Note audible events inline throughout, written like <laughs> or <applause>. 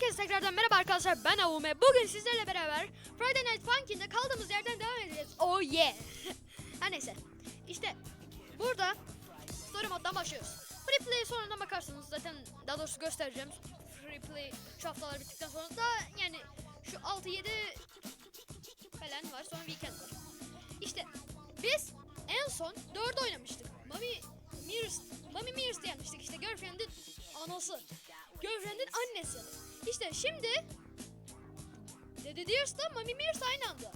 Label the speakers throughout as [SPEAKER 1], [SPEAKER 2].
[SPEAKER 1] Herkese tekrardan merhaba arkadaşlar ben Avume. Bugün sizlerle beraber Friday Night Funkin'de kaldığımız yerden devam edeceğiz. Oh yeah. <laughs> Her neyse. İşte burada story moddan başlıyoruz. Free play sonradan bakarsınız zaten daha doğrusu göstereceğim. Free play şu haftalar bittikten sonra da yani şu 6-7 falan var sonra weekend var. İşte biz en son 4 oynamıştık. Mami Mears, Mami Mears yenmiştik işte Girlfriend'in anası. Girlfriend'in annesi. İşte şimdi Daddy Dears'la Mami Mears aynı anda.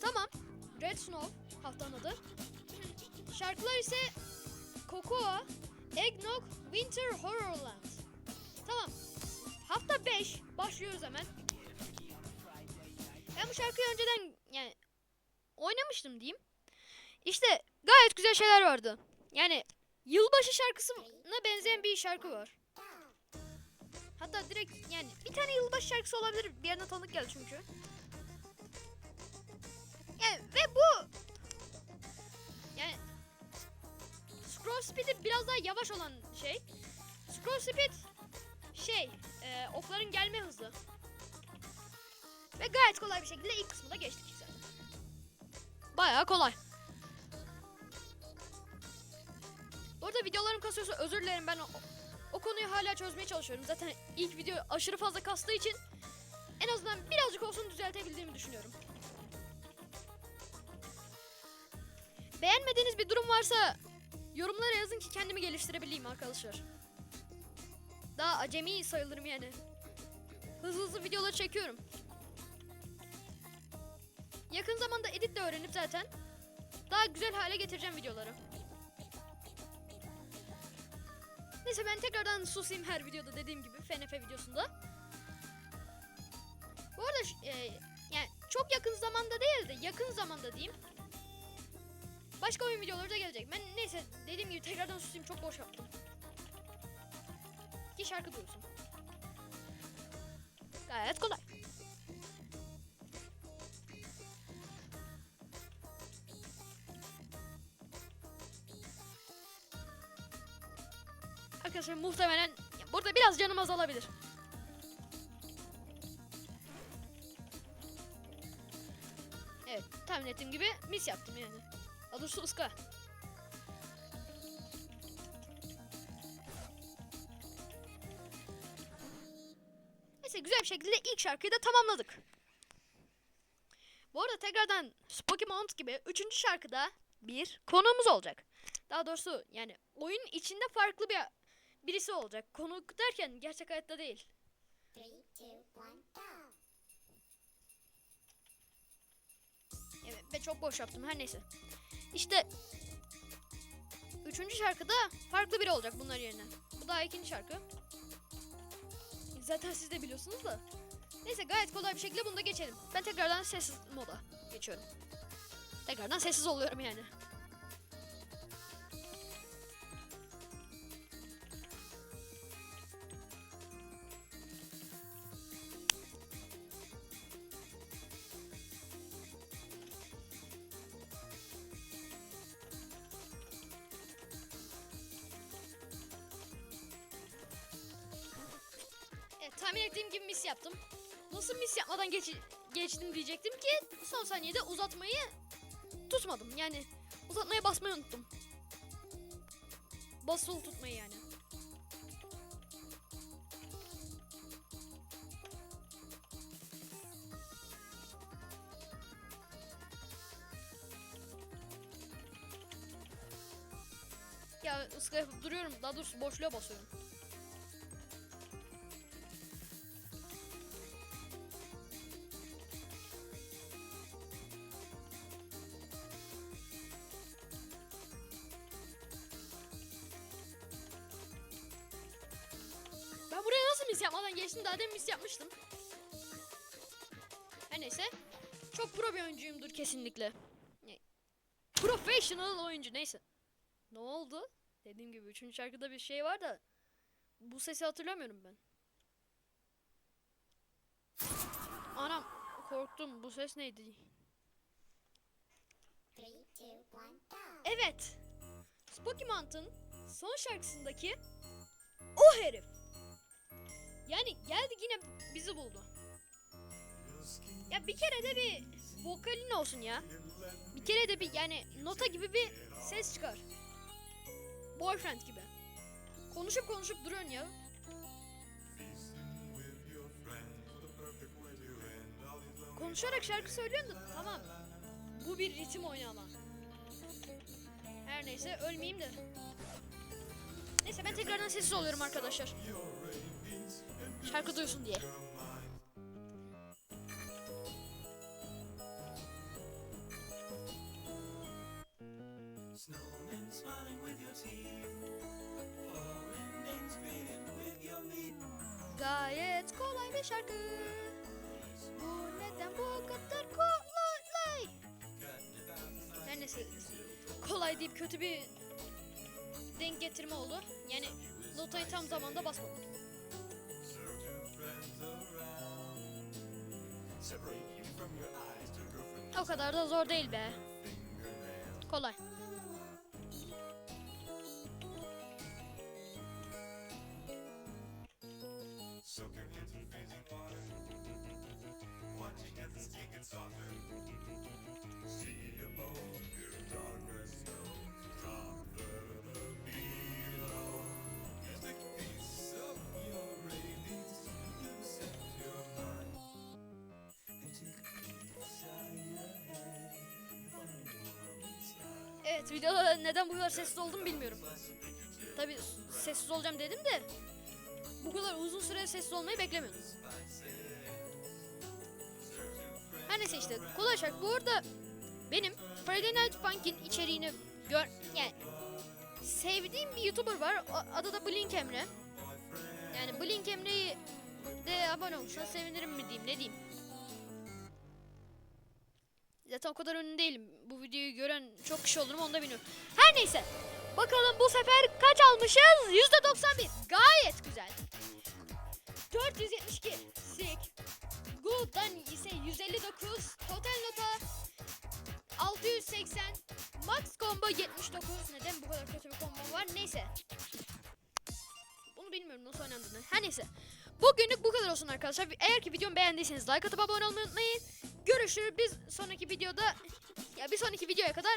[SPEAKER 1] Tamam. Red Snow haftanın adı. Şarkılar ise Cocoa, Eggnog, Winter Horrorland. Tamam. Hafta 5 başlıyoruz hemen. Ben bu şarkıyı önceden yani oynamıştım diyeyim. İşte gayet güzel şeyler vardı. Yani yılbaşı şarkısına benzeyen bir şarkı var. Hatta direkt yani bir tane yılbaşı şarkısı olabilir. Bir yerden tanıdık geldi çünkü. Yani ve bu yani scroll speed'i biraz daha yavaş olan şey. Scroll speed şey e, okların gelme hızı. Ve gayet kolay bir şekilde ilk kısmı da geçtik zaten. Bayağı kolay. Bu arada videolarım kasıyorsa özür dilerim ben o, konuyu hala çözmeye çalışıyorum. Zaten ilk video aşırı fazla kastığı için en azından birazcık olsun düzeltebildiğimi düşünüyorum. Beğenmediğiniz bir durum varsa yorumlara yazın ki kendimi geliştirebileyim arkadaşlar. Daha acemi sayılırım yani. Hızlı hızlı videoları çekiyorum. Yakın zamanda edit de öğrenip zaten daha güzel hale getireceğim videoları. Neyse ben tekrardan susayım her videoda dediğim gibi FNF videosunda. Bu arada e, yani çok yakın zamanda değil de yakın zamanda diyeyim. Başka oyun videoları da gelecek. Ben neyse dediğim gibi tekrardan susayım çok boş yaptım. Ki şarkı duyulsun. Gayet kolay. Arkadaşlar muhtemelen burada biraz canım azalabilir. Evet tahmin ettiğim gibi mis yaptım yani. Adı su ıska. Neyse güzel bir şekilde ilk şarkıyı da tamamladık. Bu arada tekrardan Pokemon gibi üçüncü şarkıda bir konuğumuz olacak. Daha doğrusu yani oyun içinde farklı bir birisi olacak. Konuk derken gerçek hayatta değil.
[SPEAKER 2] Three, two, one, go.
[SPEAKER 1] Evet ve çok boş yaptım her neyse. İşte üçüncü şarkıda farklı biri olacak bunlar yerine. Bu daha ikinci şarkı. Zaten siz de biliyorsunuz da. Neyse gayet kolay bir şekilde bunu da geçelim. Ben tekrardan sessiz moda geçiyorum. Tekrardan sessiz oluyorum yani. Tahmin ettiğim gibi mis yaptım. Nasıl mis yapmadan geç, geçtim diyecektim ki son saniyede uzatmayı tutmadım. Yani uzatmaya basmayı unuttum. Basılı tutmayı yani. Ya ıska duruyorum. Daha doğrusu boşluğa basıyorum. Yapmadan geçtim? Daha demin mis yapmıştım. Her neyse. Çok pro bir oyuncuyumdur kesinlikle. Ne? Professional oyuncu neyse. Ne oldu? Dediğim gibi üçüncü şarkıda bir şey var da bu sesi hatırlamıyorum ben. Anam korktum. Bu ses neydi? Evet. Spokiman'ın son şarkısındaki o herif. Yani geldi yine bizi Ya bir kere de bir vokalin olsun ya. Bir kere de bir yani nota gibi bir ses çıkar. Boyfriend gibi. Konuşup konuşup duruyorsun ya. Konuşarak şarkı söylüyorsun da tamam. Bu bir ritim oyunu ama. Her neyse ölmeyeyim de. Neyse ben tekrardan sessiz oluyorum arkadaşlar. Şarkı duysun diye. Gayet kolay bir şarkı. Bu neden bu kadar kolay? Her kolay deyip kötü bir denk getirme oldu. Yani notayı tam zamanda basmadım. O kadar da zor değil be. Kolay. Videoda neden bu kadar sessiz oldum bilmiyorum. Tabi sessiz olacağım dedim de bu kadar uzun süre sessiz olmayı beklemiyordum. Her neyse işte kolay. Bu arada benim Friday Night Funk'in içeriğini gör yani sevdiğim bir YouTuber var. Adı da Blink Emre. Yani Blink Emre'yi de abone olmuşlar. Sevinirim mi diyeyim ne diyeyim. Zaten o kadar ünlü değilim. Bu videoyu gören çok kişi olur mu onu da bilmiyorum. Her neyse. Bakalım bu sefer kaç almışız? %91. Gayet güzel. 472. Sick. Good'dan ise 159. Total nota 680. Max combo 79. Neden bu kadar kötü bir combo var? Neyse. Bunu bilmiyorum nasıl oynandığını. Her neyse. Bugünlük bu kadar olsun arkadaşlar. Eğer ki videomu beğendiyseniz like atıp abone olmayı unutmayın. Görüşürüz biz sonraki videoda. Ya bir sonraki videoya kadar